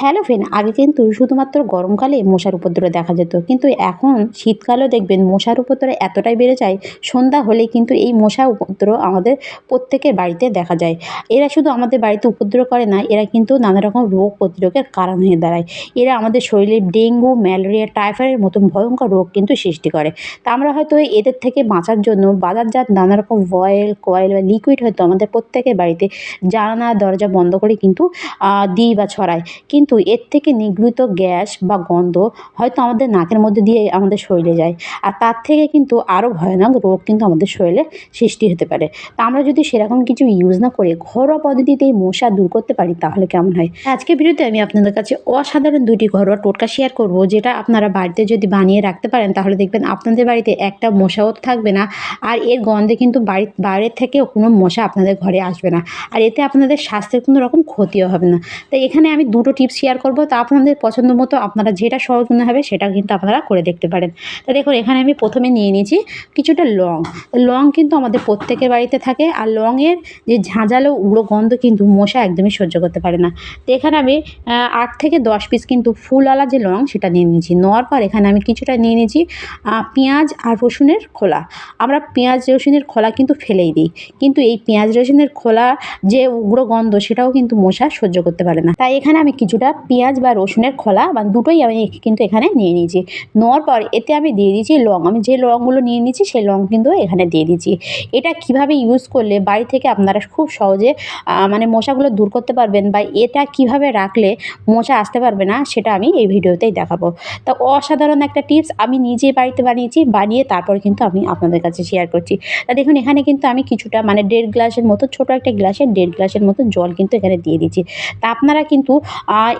Hello friend আগে কিন্তু শুধুমাত্র গরমকালে মশার উপদ্রব দেখা যেত। কিন্তু এখন শীতকালেও দেখবেন মশার উপদ্রব এতটাই বেড়ে যায়, সন্ধ্যা হলে কিন্তু এই মশা উপদ্রব আমাদের প্রত্যেকের বাড়িতে দেখা যায়। এরা শুধু আমাদের বাড়িতে উপদ্রব করে না, এরা কিন্তু নানা রকম রোগ প্রতিরোধের কারণ হয়ে দাঁড়ায়। এরা আমাদের শরীরে ডেঙ্গু, ম্যালেরিয়া, টাইফয়েডের মতন ভয়ঙ্কর রোগ কিন্তু সৃষ্টি করে। তা আমরা হয়তো এদের থেকে বাঁচার জন্য বাজারজাত নানা রকম অয়েল কয়েল বা লিকুইড হয়তো আমাদের প্রত্যেকের বাড়িতে জানালা, দরজা বন্ধ করে কিন্তু দিই বা ছড়ায়। কিন্তু এর থেকে নিগৃহীত গ্যাস বা গন্ধ হয়তো আমাদের নাকের মধ্যে দিয়ে আমাদের শরীরে যায়। আর তার থেকে কিন্তু আরও ভয়ানক রোগ কিন্তু আমাদের শরীরে সৃষ্টি হতে পারে। তা আমরা যদি সেরকম কিছু ইউজ না করে ঘরোয়া পদ্ধতিতে এই মশা দূর করতে পারি, তাহলে কেমন হয়? আজকে ভিডিওতে আমি আপনাদের কাছে অসাধারণ দুটি ঘরোয়া টোটকা শেয়ার করব, যেটা আপনারা বাড়িতে যদি বানিয়ে রাখতে পারেন, তাহলে দেখবেন আপনাদের বাড়িতে একটা মশাও থাকবে না। আর এর গন্ধে কিন্তু বাড়ি, বাইরের থেকেও কোনো মশা আপনাদের ঘরে আসবে না। আর এতে আপনাদের স্বাস্থ্যের কোনো রকম ক্ষতিও হবে না। তাই এখানে আমি দুটো টিপস শেয়ার করব। তা আপনাদের পছন্দ মতো আপনারা যেটা সহজ মনে হবে সেটা কিন্তু আপনারা করে দেখতে পারেন। তা দেখুন, এখানে আমি প্রথমে নিয়ে নিয়েছি কিছুটা লং। লং কিন্তু আমাদের প্রত্যেকের বাড়িতে থাকে আর লংয়ের যে ঝাঁঝালো উড়ো গন্ধ কিন্তু মশা একদমই সহ্য করতে পারে না। তো এখানে আমি আট থেকে দশ পিস কিন্তু ফুলওয়ালা যে লং সেটা নিয়ে নিয়েছি। নেওয়ার পর এখানে আমি কিছুটা নিয়ে নিয়েছি পেঁয়াজ আর রসুনের খোলা। আমরা পেঁয়াজ, রসুনের খোলা কিন্তু ফেলেই দিই। কিন্তু এই পেঁয়াজ, রসুনের খোলা যে উগ্র গন্ধ সেটাও কিন্তু মশা সহ্য করতে পারে না। তাই এখানে আমি কিছুটা পেঁয়াজ বা রসুনের খোলা বা দুটোই আমি কিন্তু এখানে নিয়ে নিয়েছি। নেওয়ার পর এতে আমি দিয়ে দিয়েছি লং। আমি যে লংগুলো নিয়ে নিয়েছি, সেই লং কিন্তু এখানে দিয়ে দিয়েছি। এটা কীভাবে ইউজ করলে বাড়ি থেকে আপনারা খুব সহজে মানে মশাগুলো দূর করতে পারবেন বা এটা কীভাবে রাখলে মশা আসতে পারবে না, সেটা আমি এই ভিডিওতেই দেখাবো। তা অসাধারণ একটা টিপস আমি নিজে বাড়িতে বানিয়েছি, বানিয়ে তারপর কিন্তু আমি আপনাদের কাছে শেয়ার করছি। তা দেখুন, এখানে কিন্তু আমি কিছুটা মানে দেড় গ্লাসের মতো, ছোটো একটা গ্লাসে দেড় গ্লাসের মতো জল কিন্তু এখানে দিয়ে দিচ্ছি তা আপনারা কিন্তু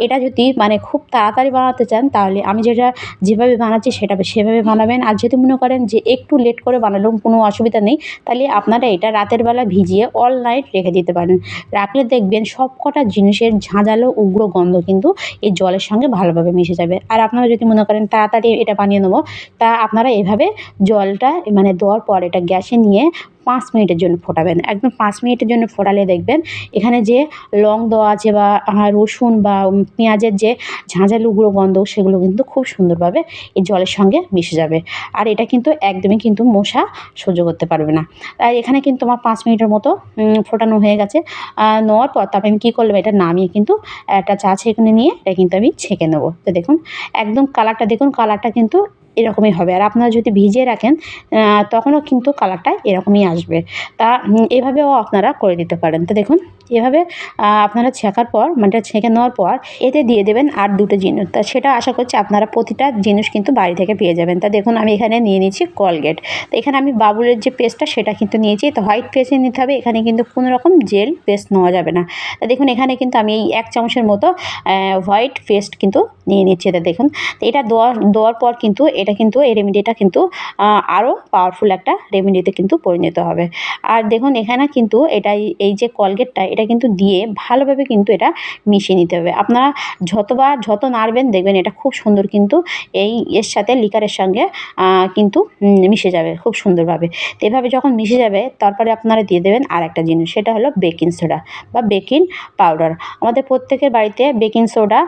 এটা যদি মানে খুব তাড়াতাড়ি বানাতে চান, তাহলে আমি যেটা যেভাবে বানাচ্ছি সেটা সেভাবে বানাবেন। আর যদি মনে করেন যে একটু লেট করে বানালেও কোনো অসুবিধা নেই, তাহলে আপনারা এটা রাতের বেলা ভিজিয়ে অল নাইট রেখে দিতে পারেন। রাখলে দেখবেন সব কটা জিনিসের ঝাঁঝালো, উগ্র গন্ধ কিন্তু এই জলের সঙ্গে ভালোভাবে মিশে যাবে। আর আপনারা যদি মনে করেন তাড়াতাড়ি এটা বানিয়ে নেব, তা আপনারা এভাবে জলটা মানে দেওয়ার পর এটা গ্যাসে নিয়ে পাঁচ মিনিটের জন্য ফোটাবেন। একদম পাঁচ মিনিটের জন্য ফোটালে দেখবেন এখানে যে লং দেওয়া আছে বা রসুন বা পেঁয়াজের যে ঝাঁঝালো গুঁড়ো গন্ধ, সেগুলো কিন্তু খুব সুন্দরভাবে এই জলের সঙ্গে মিশে যাবে। আর এটা কিন্তু একদমই কিন্তু মশা সহ্য করতে পারবে না। তাই এখানে কিন্তু আমার পাঁচ মিনিটের মতো ফোটানো হয়ে গেছে। নেওয়ার পর তারপরে আমি কী করলাম, এটা নামিয়ে কিন্তু একটা চা ছেঁকে নিয়ে এটা কিন্তু আমি ছেঁকে নেব। তো দেখুন, একদম কালারটা, দেখুন কালারটা কিন্তু এরকমই হবে। আর আপনারা যদি ভিজিয়ে রাখেন তখনও কিন্তু কালারটা এরকমই আসবে। তা এভাবেও আপনারা করে দিতে পারেন। তো দেখুন এভাবে আপনারা ছেঁকার পর মানে ছেঁকে নেওয়ার পর, এতে দিয়ে দেবেন আর দুটো জিনিস তা সেটা আশা করছি আপনারা প্রতিটা জিনিস কিন্তু বাড়ি থেকে পেয়ে যাবেন। তা দেখুন, আমি এখানে নিয়ে নিয়েছি কলগেট। তো এখানে আমি বাবুলের যে পেস্টটা, সেটা কিন্তু নিয়েছি। তো হোয়াইট পেস্টে নিতে হবে, এখানে কিন্তু কোনো রকম জেল পেস্ট নেওয়া যাবে না। তা দেখুন, এখানে কিন্তু আমি এই এক চামচের মতো হোয়াইট পেস্ট কিন্তু নিয়ে নিচ্ছি। এটা দেখুন, তো এটা দেওয়ার দেওয়ার পর কিন্তু এটা কিন্তু, এই রেমেডিটা কিন্তু আরও পাওয়ারফুল একটা রেমেডিতে কিন্তু পরিণত হবে। আর দেখুন, এখানে কিন্তু এটা এই যে কলগেটটা, এটা কিন্তু দিয়ে ভালোভাবে কিন্তু এটা মিশিয়ে নিতে হবে। আপনারা যতবার যত নাড়বেন দেখবেন এটা খুব সুন্দর কিন্তু এই এর সাথে লিকারের সঙ্গে কিন্তু মিশে যাবে খুব সুন্দরভাবে। তো এভাবে যখন মিশে যাবে, তারপরে আপনারা দিয়ে দেবেন আর একটা জিনিস, সেটা হলো বেকিং সোডা বা বেকিং পাউডার আমাদের প্রত্যেকের বাড়িতে বেকিং সোডা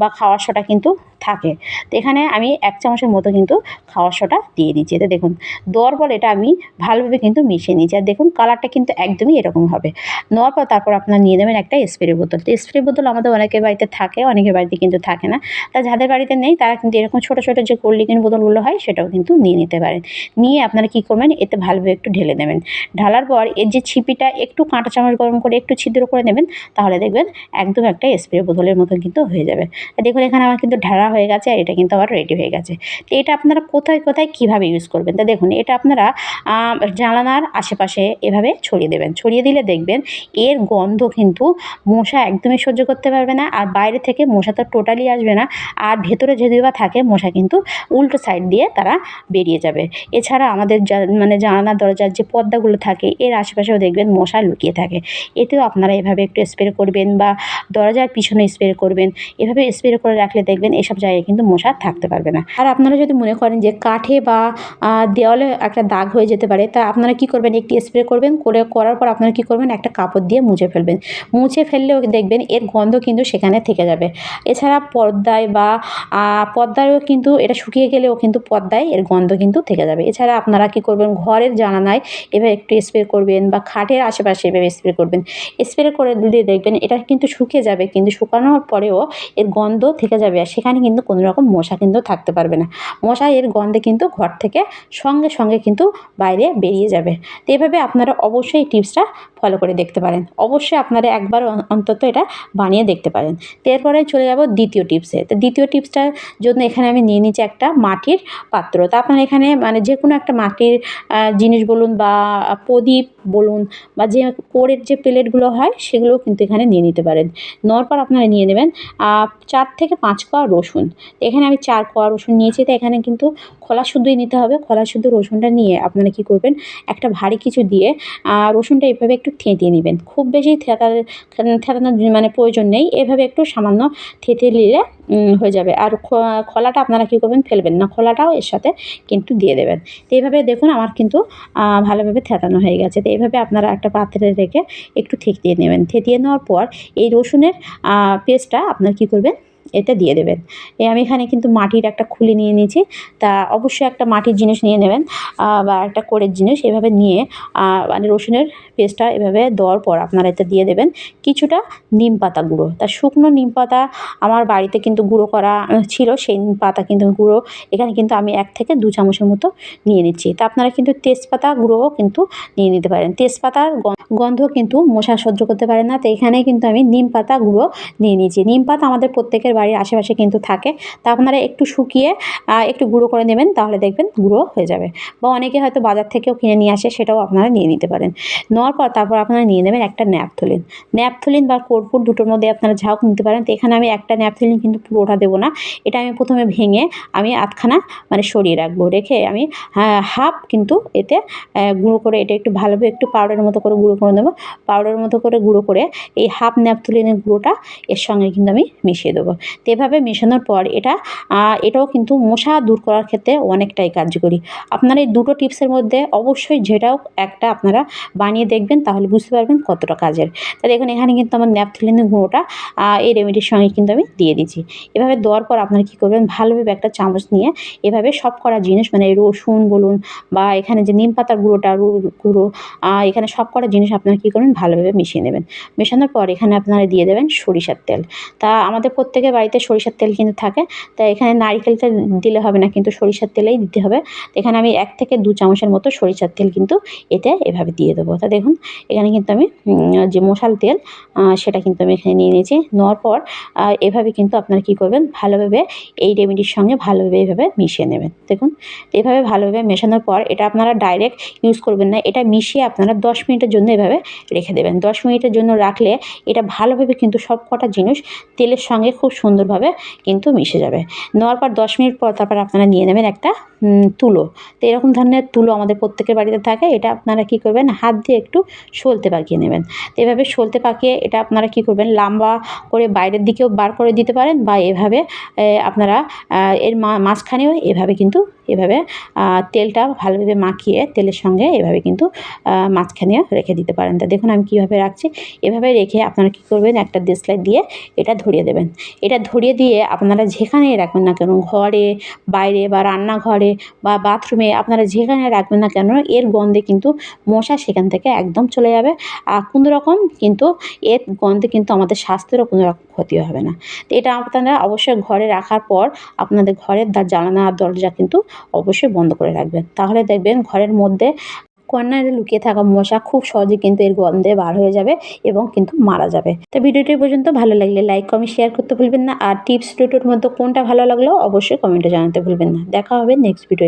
বা খাওয়ার সোডা কিন্তু থাকে। তো এখানে আমি এক চামচের মতো কিন্তু খাওয়ার সোডা দিয়ে দিচ্ছি। এটা দেখুন, দেওয়ার পর এটা আমি ভালোভাবে কিন্তু মিশিয়ে নিচ্ছি। আর দেখুন, কালারটা কিন্তু একদমই এরকম হবে। নেওয়ার পর তারপর আপনার নিয়ে নেবেন একটা স্প্রে বোতল। তো স্প্রে বোতল আমাদের অনেকের বাড়িতে থাকে, অনেকের বাড়িতে কিন্তু থাকে না। তা যাদের বাড়িতে নেই, তারা কিন্তু এরকম ছোটো ছোটো যে কোল্ড বোতলগুলো হয়, সেটাও কিন্তু নিয়ে নিতে পারেন। নিয়ে আপনারা কী করবেন, এতে ভালোভাবে একটু ঢেলে দেবেন ঢালার পর এর যে ছিপিটা, একটু কাঁটা চামচ গরম করে একটু ছিদ্র করে নেবেন, তাহলে দেখবেন একদম একটা স্প্রে বোতলের মতো কিন্তু হয়ে যাবে। দেখুন, এখানে আমার কিন্তু ঢালা হয়ে গেছে আর এটা কিন্তু আবার রেডি হয়ে গেছে। তো এটা আপনারা কোথায় কোথায় কীভাবে ইউজ করবেন? তা দেখুন, এটা আপনারা জানালার আশেপাশে এভাবে ছড়িয়ে দেবেন। ছড়িয়ে দিলে দেখবেন এর গন্ধ কিন্তু মশা একদমই সহ্য করতে পারবে না আর বাইরে থেকে মশা তো টোটালি আসবে না। আর ভেতরে যদিও বা থাকে, মশা কিন্তু উল্টো সাইড দিয়ে তারা বেরিয়ে যাবে। এছাড়া আমাদের মানে জানালা দরজার যে পর্দাগুলো থাকে, এর আশেপাশেও দেখবেন মশা লুকিয়ে থাকে। এতেও আপনারা এভাবে একটু স্প্রে করবেন বা দরজার পিছনে স্প্রে করবেন। এভাবে স্প্রে করে রাখলে দেখবেন এসব এইসব জায়গায় কিন্তু মশা থাকতে পারবে না। আর আপনারা যদি মনে করেন যে কাঠে বা দেওয়ালে একটা দাগ হয়ে যেতে পারে, তা আপনারা কি করবেন? একটি স্প্রে করবেন, করে, করার পর আপনারা কি করবেন? একটা কাপড় দিয়ে মুছে ফেলবেন। মুছে ফেললেও দেখবেন এর গন্ধ কিন্তু সেখানে থেকে যাবে। এছাড়া পর্দায় বা পর্দায়ও কিন্তু এটা শুকিয়ে গেলেও কিন্তু পর্দায় এর গন্ধ কিন্তু থেকে যাবে। এছাড়া আপনারা কি করবেন? ঘরের জানানায় এভাবে একটু স্প্রে করবেন বা খাটের আশেপাশে এভাবে স্প্রে করবেন। স্প্রে করে দিলে দেখবেন এটা কিন্তু শুকিয়ে যাবে, কিন্তু শুকানোর পরেও এর গন্ধ থেকে যাবে। আর সেখানে কিন্তু কোনো রকম মশা কিন্তু থাকতে পারবে না। মশা এর গন্ধে কিন্তু ঘর থেকে সঙ্গে সঙ্গে কিন্তু বাইরে বেরিয়ে যাবে। তো এভাবে আপনারা অবশ্যই টিপসটা ফলো করে দেখতে পারেন। অবশ্যই আপনারা একবার অন্তত এটা বানিয়ে দেখতে পারেন। তো এরপরে চলে যাব দ্বিতীয় টিপসে তো দ্বিতীয় টিপসটার জন্য এখানে আমি নিয়ে নিচ্ছি একটা মাটির পাত্র। তা আপনারা এখানে মানে যে কোনো একটা মাটির জিনিস বলুন বা প্রদীপ বলুন বা যে কোরের যে প্লেটগুলো হয় সেগুলো কিন্তু এখানে নিয়ে নিতে পারেন। নেওয়ার পর আপনারা নিয়ে নেবেন চার থেকে পাঁচ কোয়া রসুন। এখানে আমি চার কোয়া রসুন নিয়েছি, তো এখানে কিন্তু খোলা শুদ্ধই নিতে হবে। খোলা শুদ্ধ রসুনটা নিয়ে আপনারা কী করবেন, একটা ভারী কিছু দিয়ে রসুনটা এভাবে একটু থেঁতিয়ে নেবেন। খুব বেশি থেতা থেতানোর মানে প্রয়োজন নেই। এভাবে একটু সামান্য থেতে নিলে হয়ে যাবে। আর খোলাটা আপনারা কী করবেন, ফেলবেন না। খোলাটাও এর সাথে কিন্তু দিয়ে দেবেন। তো এইভাবে দেখুন, আমার কিন্তু ভালোভাবে থেতানো হয়ে গেছে। তো এইভাবে আপনারা একটা পাত্রে রেখে একটু থেতিয়ে নেবেন। থেতিয়ে নেওয়ার পর এই রসুনের পেস্টটা আপনার কী করবেন এতে দিয়ে দেবেন। এই আমি এখানে কিন্তু মাটির একটা খুলি নিয়ে নিয়েছি। তা অবশ্যই একটা মাটির জিনিস নিয়ে নেবেন বা একটা কোরের জিনিস এভাবে নিয়ে মানে রসুনের পেস্টটা এভাবে দেওয়ার পর আপনারা এতে দিয়ে দেবেন কিছুটা নিম পাতা গুঁড়ো। তা শুকনো নিম পাতা আমার বাড়িতে কিন্তু গুঁড়ো করা ছিল, সেই নিম পাতা কিন্তু গুঁড়ো এখানে কিন্তু আমি এক থেকে দু চামচের মতো নিয়ে নিচ্ছি। তা আপনারা কিন্তু তেজপাতা গুঁড়োও কিন্তু নিয়ে নিতে পারেন। তেজপাতার গন্ধ কিন্তু মশা সহ্য করতে পারে না। তো এখানে কিন্তু আমি নিম পাতা গুঁড়ো নিয়ে নিয়েছি। নিম পাতা আমাদের প্রত্যেকের বাড়ির আশেপাশে কিন্তু থাকে। তা আপনারা একটু শুকিয়ে একটু গুঁড়ো করে নেবেন, তাহলে দেখবেন গুঁড়ো হয়ে যাবে। বা অনেকে হয়তো বাজার থেকেও কিনে নিয়ে আসে, সেটাও আপনারা নিয়ে নিতে পারেন। নেওয়ার পর তারপর আপনারা নিয়ে নেবেন একটা ন্যাপথলিন। ন্যাপথলিন বা কর্পূর দুটোর মধ্যে আপনারা ঝাউক নিতে পারেন। তো এখানে আমি একটা ন্যাপথলিন কিন্তু পুরোটা দেবো না। এটা আমি প্রথমে ভেঙে আমি আধখানা মানে সরিয়ে রাখব। রেখে আমি হাফ কিন্তু এতে গুঁড়ো করে এটা একটু ভালোভাবে একটু পাউডারের মতো করে গুঁড়ো করে নেব। পাউডারের মতো করে গুঁড়ো করে এই হাফ ন্যাপথলিনের গুঁড়োটা এর সঙ্গে কিন্তু আমি মিশিয়ে দেবো। তো এভাবে মেশানোর পর এটা এটাও কিন্তু মশা দূর করার ক্ষেত্রে অনেকটাই কার্যকরী। আপনার এই দুটো টিপসের মধ্যে অবশ্যই যেটাও একটা আপনারা বানিয়ে দেখবেন, তাহলে বুঝতে পারবেন কতটা কাজের। তা দেখুন, এখানে কিন্তু আমার ন্যাপথলিনের গুঁড়োটা এই রেমেডির সঙ্গে কিন্তু আমি দিয়ে দিচ্ছি। এভাবে দেওয়ার পর আপনারা কী করবেন, ভালোভাবে একটা চামচ নিয়ে এভাবে সব করা জিনিস মানে রসুন বলুন বা এখানে যে নিম পাতার গুঁড়োটা গুঁড়ো এখানে সব কটা জিনিস আপনারা কী করবেন, ভালোভাবে মিশিয়ে নেবেন। মেশানোর পর এখানে আপনারা দিয়ে দেবেন সরিষার তেল। তা আমাদের প্রত্যেকের বাড়িতে সরিষার তেল কিন্তু থাকে। তা এখানে নারিকেল তেল দিলে হবে না, কিন্তু সরিষার তেলেই দিতে হবে। এখানে আমি এক থেকে দু চামচের মতো সরিষার তেল কিন্তু এতে এভাবে দিয়ে দেবো। তা দেখুন, এখানে কিন্তু আমি যে মশাল তেল সেটা কিন্তু আমি এখানে নিয়ে নিয়েছি। নেওয়ার পর এভাবে কিন্তু আপনারা কী করবেন, ভালোভাবে এই রেমেডির সঙ্গে ভালোভাবে এভাবে মিশিয়ে নেবেন। দেখুন, এভাবে ভালোভাবে মেশানোর পর, এটা আপনারা ডাইরেক্ট ইউজ করবেন না, এটা মিশিয়ে আপনারা দশ মিনিটের জন্য এভাবে রেখে দেবেন। দশ মিনিটের জন্য রাখলে এটা ভালোভাবে কিন্তু সব কটা জিনিস তেলের সঙ্গে খুব সুন্দরভাবে কিন্তু মিশে যাবে। নেওয়ার পর দশ মিনিট পর তারপর আপনারা নিয়ে নেবেন একটা তুলো। তো এরকম ধরনের তুলো আমাদের প্রত্যেকের বাড়িতে থাকে, এটা আপনারা কি করবেন, হাত দিয়ে একটু সলতে পাকিয়ে নেবেন। তো এভাবে সলতে পাকিয়ে এটা আপনারা কি করবেন, লম্বা করে বাইরের দিকেও বার করে দিতে পারেন বা এভাবে আপনারা এর মাঝখানেও এভাবে কিন্তু এভাবে তেলটা ভালোভাবে মাখিয়ে তেলের সঙ্গে এভাবে কিন্তু আহ, মাঝখানেও রেখে দিতে পারেন। তা দেখুন আমি কীভাবে রাখছি। এভাবে রেখে আপনারা কী করবেন একটা দেশলাই দিয়ে এটা ধরিয়ে দেবেন। এটা ধরিয়ে দিয়ে আপনারা যেখানেই রাখবেন না কেন ঘরে বাইরে বা রান্নাঘরে বা বাথরুমে আপনারা যেখানে রাখবেন না কেন এর গন্ধে কিন্তু মশা সেখান থেকে একদম চলে যাবে। আর কোনো রকম কিন্তু এর গন্ধে কিন্তু আমাদের স্বাস্থ্যেরও কোনো রকম ক্ষতি হবে না। তো এটা আপনারা অবশ্যই ঘরে রাখার পর আপনাদের ঘরের জানালা দরজা কিন্তু অবশ্যই বন্ধ করে রাখবেন। তাহলে দেখবেন ঘরের মধ্যে কর্নারে লুকিয়ে থাকা মশা খুব সহজে কিন্তু এর গন্ধে বার হয়ে যাবে এবং কিন্তু মারা যাবে। তো ভিডিওটি পর্যন্ত। ভালো লাগলে লাইক কমেন্ট শেয়ার করতে ভুলবেন না। আর টিপস টুটোর মধ্যে কোনটা ভালো লাগল অবশ্যই কমেন্টে জানাতে ভুলবেন না। দেখা হবে নেক্সট ভিডিও